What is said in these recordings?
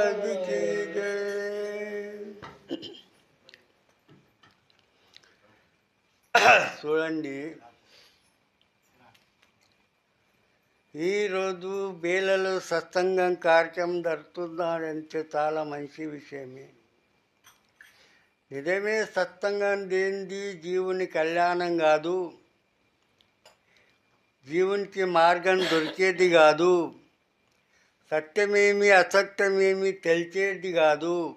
महाराज की जय చూడండి ఈరోజు బేలలో సత్సంగం కార్యక్రమం జరుగుతుందంటే చాలా మంచి విషయమే నిజమే సత్సంగం దేంది జీవుని కళ్యాణం కాదు జీవునికి మార్గం దొరికేది కాదు సత్యమేమి అసత్యమేమి తెలిసేది కాదు.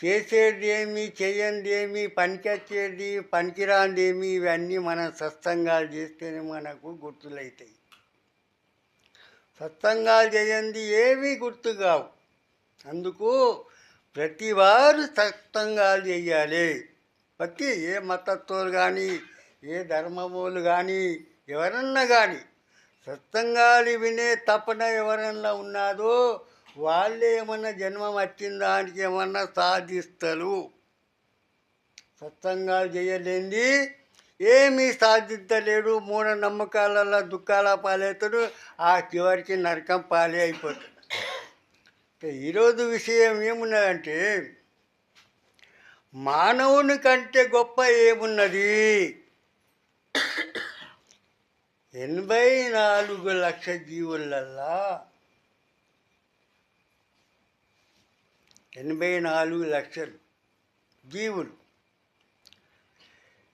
చేసేది ఏమి చేయండి ఏమి పనికొచ్చేది పనికిరాంది ఏమి ఇవన్నీ మనం సత్సంగాలు చేస్తేనే మనకు గుర్తులవుతాయి సత్సంగాలు చేయండి ఏమీ గుర్తు కావు. అందుకు ప్రతివారు సత్సంగాలు చేయాలి. ప్రతి ఏ మతత్వాలు కానీ ఏ ధర్మములు కానీ ఎవరన్నా కానీ సత్సంగాలు వినే తపన ఎవరన్నా ఉన్నాదో వాళ్ళే ఏమన్నా జన్మం వచ్చిన దానికి ఏమన్నా సాధిస్తారు సత్సంగాలు చేయలేంది ఏమీ సాధించలేడు మూఢ నమ్మకాలలో దుఃఖాల పాలవుతాడు ఆ చివరికి నరకం పాలే అయిపోతాడు. ఈరోజు విషయం ఏమున్నదంటే మానవుని కంటే గొప్ప ఏమున్నది? ఎనభై నాలుగు లక్ష జీవులల్లా ఎనభై నాలుగు లక్షలు జీవులు.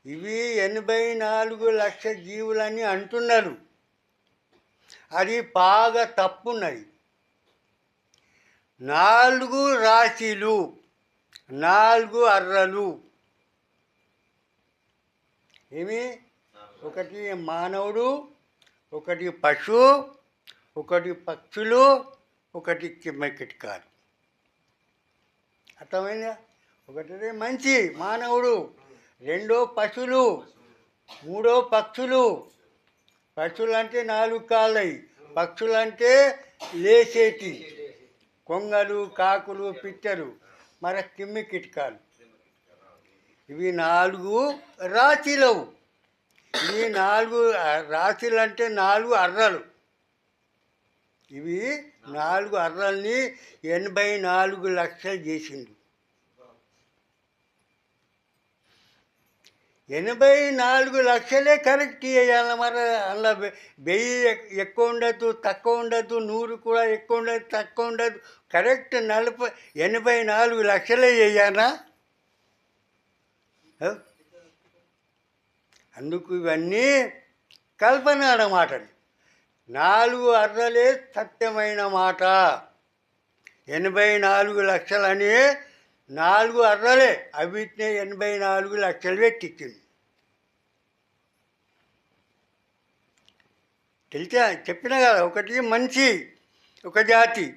ఇవి ఎనభై నాలుగు లక్ష జీవులని అంటున్నారు. అది బాగా తప్పున్నది. నాలుగు రాశిలు నాలుగు అర్రలు. ఏమి? ఒకటి మానవుడు ఒకటి పశువు ఒకటి పక్షులు ఒకటి కిమ్మకిటకాలు అర్థమైందా? ఒకటి మంచి మానవుడు. రెండో పశువులు మూడో పక్షులు. పక్షులు అంటే నాలుగు కాళ్ళయి. పక్షులు అంటే లేచేటి. కొంగలు కాకులు పిట్టలు. మరి కిమ్మి కిటకాలు ఇవి నాలుగు రాశిలవు. ఈ నాలుగు రాశులు అంటే నాలుగు అర్రలు. ఇవి నాలుగు అర్రల్ని ఎనభై నాలుగు లక్షలు చేసిండు. ఎనభై నాలుగు లక్షలే కరెక్ట్ చేయాలి మరి. అందులో వెయ్యి ఎక్కువ ఉండదు తక్కువ ఉండదు నూరు కూడా ఎక్కువ ఉండదు తక్కువ ఉండదు. కరెక్ట్ నలభై ఎనభై నాలుగు లక్షలే చేయాలా? అందుకు ఇవన్నీ కల్పన అన్నమాట నాలుగు అర్రలే సత్యమైన మాట. ఎనభై నాలుగు లక్షలని నాలుగు అర్రలే. అవిటినే ఎనభై నాలుగు లక్షలు పెట్టించింది తెలిసా? చెప్పిన కదా ఒకటి మనిషి ఒక జాతి.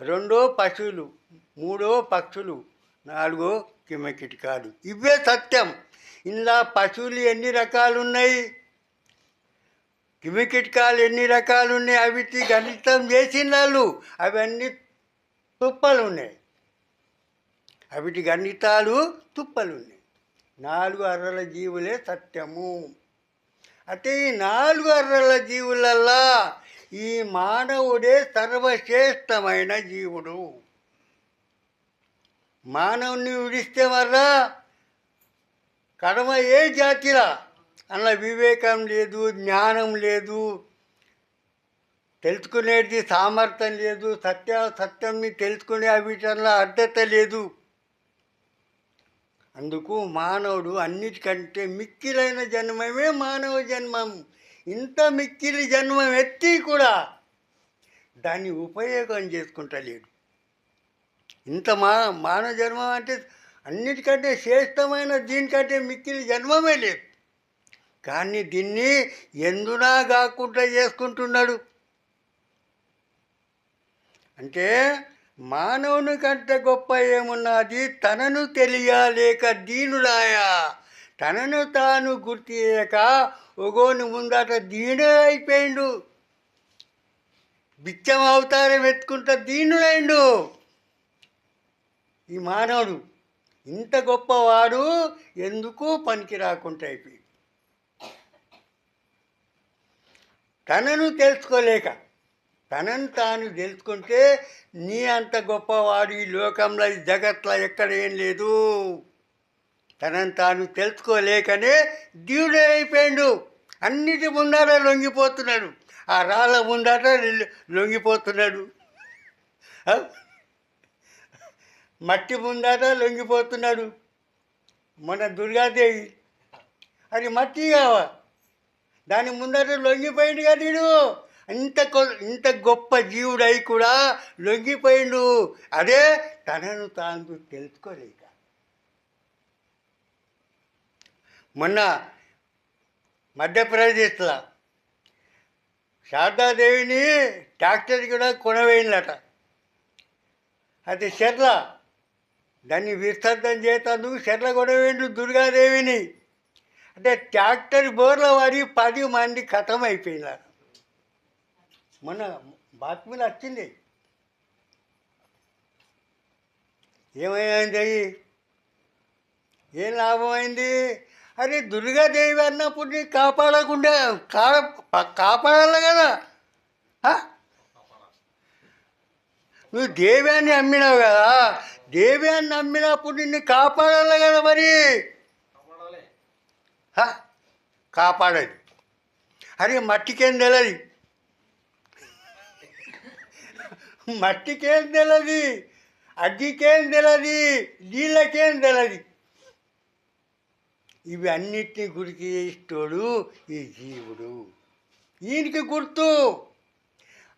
రెండో పశువులు మూడో పక్షులు నాలుగో కిమ్మకిటకాలు ఇవే సత్యం. ఇందులో పశువులు ఎన్ని రకాలు ఉన్నాయి కిమికిటకాలు ఎన్ని రకాలు ఉన్నాయి అవిటి గణితం చేసిన వాళ్ళు. అవన్నీ తుప్పలు ఉన్నాయి అవిటి గణితాలు తుప్పలు ఉన్నాయి నాలుగు అర్రల జీవులే సత్యము. అయితే ఈ నాలుగు అర్రల జీవులల్లా ఈ మానవుడే సర్వశ్రేష్టమైన జీవుడు. మానవుని విడిస్తే మర్రా కడమ ఏ జాతిలా అందులో వివేకం లేదు జ్ఞానం లేదు. తెలుసుకునేది సామర్థ్యం లేదు సత్య సత్యంని తెలుసుకునే అభిటంలో అర్థత లేదు. అందుకు మానవుడు అన్నిటికంటే మిక్కిలైన జన్మమే మానవ జన్మం. ఇంత మిక్కిలి జన్మం ఎత్తి కూడా దాన్ని ఉపయోగం చేసుకుంటలేడు. ఇంత మా మానవ జన్మ అంటే అన్నిటికంటే శ్రేష్టమైన దీనికంటే మిక్కిలి జన్మమే లేదు. కానీ దీన్ని ఎందునా కాకుండా చేసుకుంటున్నాడు? అంటే మానవుని కంటే గొప్ప ఏమున్నది? తనను తెలియలేక దీనుడాయా తనను తాను గుర్తియక ఒగోని ముందట దీనుడు అయిపోయిండు. బిచ్చం అవతారం ఎత్తుకుంటా దీనుడైండు ఈ మానవుడు ఇంత గొప్పవాడు ఎందుకు పనికి రాకుండా అయిపోయి తనను తెలుసుకోలేక తనను తాను తెలుసుకుంటే నీ అంత గొప్పవాడు ఈ లోకంలో ఈ జగత్లో ఎక్కడ ఏం లేదు. తనను తాను తెలుసుకోలేకనే దేవుడే అయిపోయాడు. అన్నిటి ముందర లొంగిపోతున్నాడు. ఆ రాళ్ళ ముందట లొంగిపోతున్నాడు. మట్టి ముందట లొంగిపోతున్నాడు. మన దుర్గాదేవి. అది మట్టి కావా. దాని ముందట లొంగిపోయింది కదా వీడు. ఇంత కొ- ఇంత గొప్ప జీవుడై కూడా లొంగిపోయిండు. అదే తనను తాను తెలుసుకోలేక. మొన్న మధ్యప్రదేశ్లో శారదాదేవిని ట్రాక్టర్ కూడా కొనవేయిందట అది చెర్ల. దాన్ని విస్తర్థం చేతందుకు చెర్ల కొనవేయండు దుర్గాదేవిని. అంటే ట్రాక్టర్ బోర్ల వారి పది మంది కథం అయిపోయినారు మొన్న బాత్మీలు వచ్చింది. ఏమైంది? ఏం లాభమైంది? అరే దుర్గాదేవి అన్నప్పుడు నీ కాపాడకుండా కా కాపాడాలి కదా. ఆ? నువ్వు దేవ్యాన్ని అమ్మినావు కదా. దేవ్యాన్ని అమ్మినప్పుడు నిన్ను కాపాడాలి కదా మరి. హ? కాపాడది అరే మట్టికేం తెలియదు మట్టికేం తెలియదు అగ్గికేం తెలియదు నీళ్ళకేం తెలియదు ఇవి అన్నిటినీ గురికి చేసేటోడు ఈ జీవుడు. ఈయనకి గుర్తు.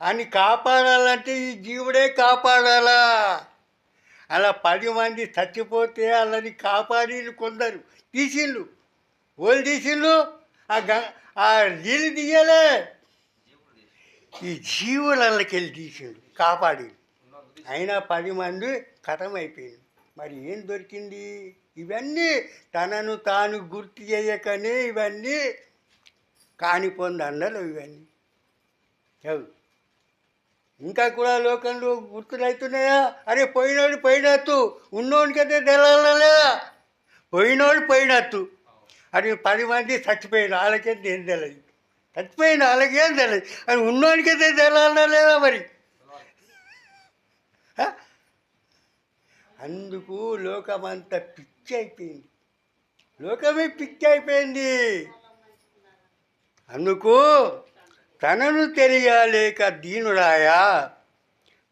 అని కాపాడాలంటే ఈ జీవుడే కాపాడాలా? అలా పది మంది చచ్చిపోతే వాళ్ళని కాపాడి కొందరు. తీసిండు ఓళ్ళు తీసిండు ఆ గ ఆ నీళ్ళు తీయలే. ఈ జీవులకి వెళ్ళి తీసిండు కాపాడి అయినా పది మంది కథం అయిపోయింది మరి ఏం దొరికింది? ఇవన్నీ తనను తాను గుర్తు చేయకనే ఇవన్నీ కానిపోంది అన్నలు ఇవన్నీ. చదువు. ఇంకా కూడా లోకంలో గుర్తులవుతున్నాయా అరే పోయినోడు పోయినట్టు ఉన్నోడికైతే తెలాలలే పోయినోడు పోయినట్టు. అది పది మంది చచ్చిపోయిన వాళ్ళకేం ఏం తెలియదు చచ్చిపోయిన వాళ్ళకేం తెలియదు అది ఉన్నోడికైతే తెలాలా లేదా మరి? అందుకు లోకమంతా పిచ్చి అయిపోయింది. లోకమే పిచ్చి అయిపోయింది. అందుకు తనను తెలియలేక దీనుడాయా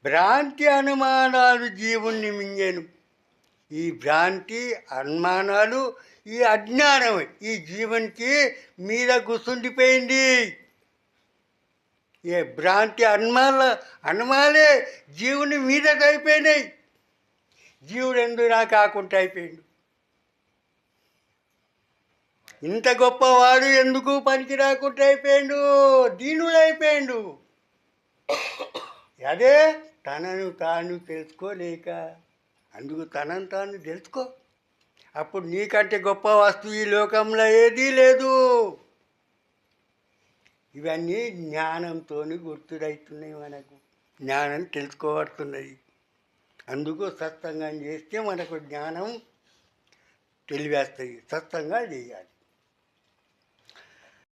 భ్రాంతి అనుమానాలు జీవుణ్ణి మింగేను. ఈ భ్రాంతి అనుమానాలు ఈ అజ్ఞానం ఈ జీవన్కి మీద గుర్తుండిపోయింది ఏ భ్రాంతి అనుమాన అనుమాలే జీవుని మీద అయిపోయినాయి జీవుడు ఎందుకు కాకుండా అయిపోయిండు? ఇంత గొప్పవాడు ఎందుకు పనికి రాకుండా అయిపోయాడు? దీనుడు అదే తనను తాను తెలుసుకోలేక అందుకు తనను తాను తెలుసుకో. అప్పుడు నీకంటే గొప్ప వస్తువు ఈ లోకంలో ఏదీ లేదు. ఇవన్నీ జ్ఞానంతో గుర్తుడవుతున్నాయి మనకు. జ్ఞానం తెలుసుకోబడుతున్నది అందుకు సత్సంగం చేస్తే మనకు జ్ఞానం తెలివేస్తుంది సత్సంగా చేయాలి.